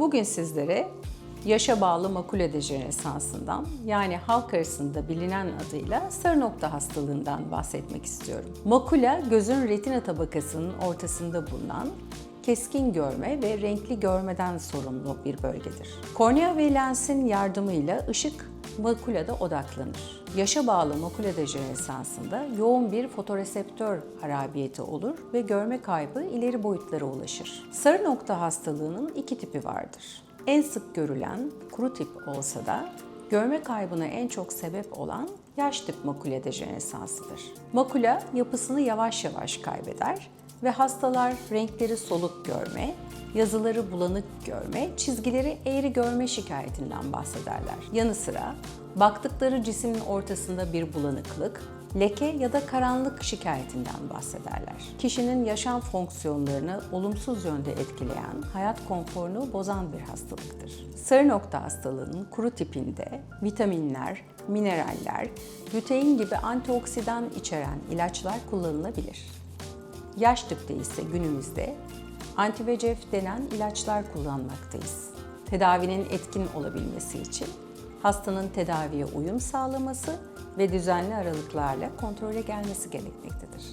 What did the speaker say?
Bugün sizlere yaşa bağlı makule dejeneresansından yani halk arasında bilinen adıyla sarı nokta hastalığından bahsetmek istiyorum. Makula gözün retina tabakasının ortasında bulunan keskin görme ve renkli görmeden sorumlu bir bölgedir. Kornea ve lensin yardımıyla ışık makulada odaklanır. Yaşa bağlı makula dejeneresansında yoğun bir fotoreseptör harabiyeti olur ve görme kaybı ileri boyutlara ulaşır. Sarı nokta hastalığının iki tipi vardır. En sık görülen kuru tip olsa da görme kaybına en çok sebep olan yaş tip makule dejeneresansıdır. Makula yapısını yavaş yavaş kaybeder ve hastalar renkleri soluk görme, yazıları bulanık görme, çizgileri eğri görme şikayetinden bahsederler. Yanı sıra baktıkları cismin ortasında bir bulanıklık, leke ya da karanlık şikayetinden bahsederler. Kişinin yaşam fonksiyonlarını olumsuz yönde etkileyen, hayat konforunu bozan bir hastalıktır. Sarı nokta hastalığının kuru tipinde vitaminler, mineraller, lutein gibi antioksidan içeren ilaçlar kullanılabilir. Yaş tipte ise günümüzde anti-VEGF denen ilaçlar kullanmaktayız. Tedavinin etkin olabilmesi için hastanın tedaviye uyum sağlaması ve düzenli aralıklarla kontrole gelmesi gerekmektedir.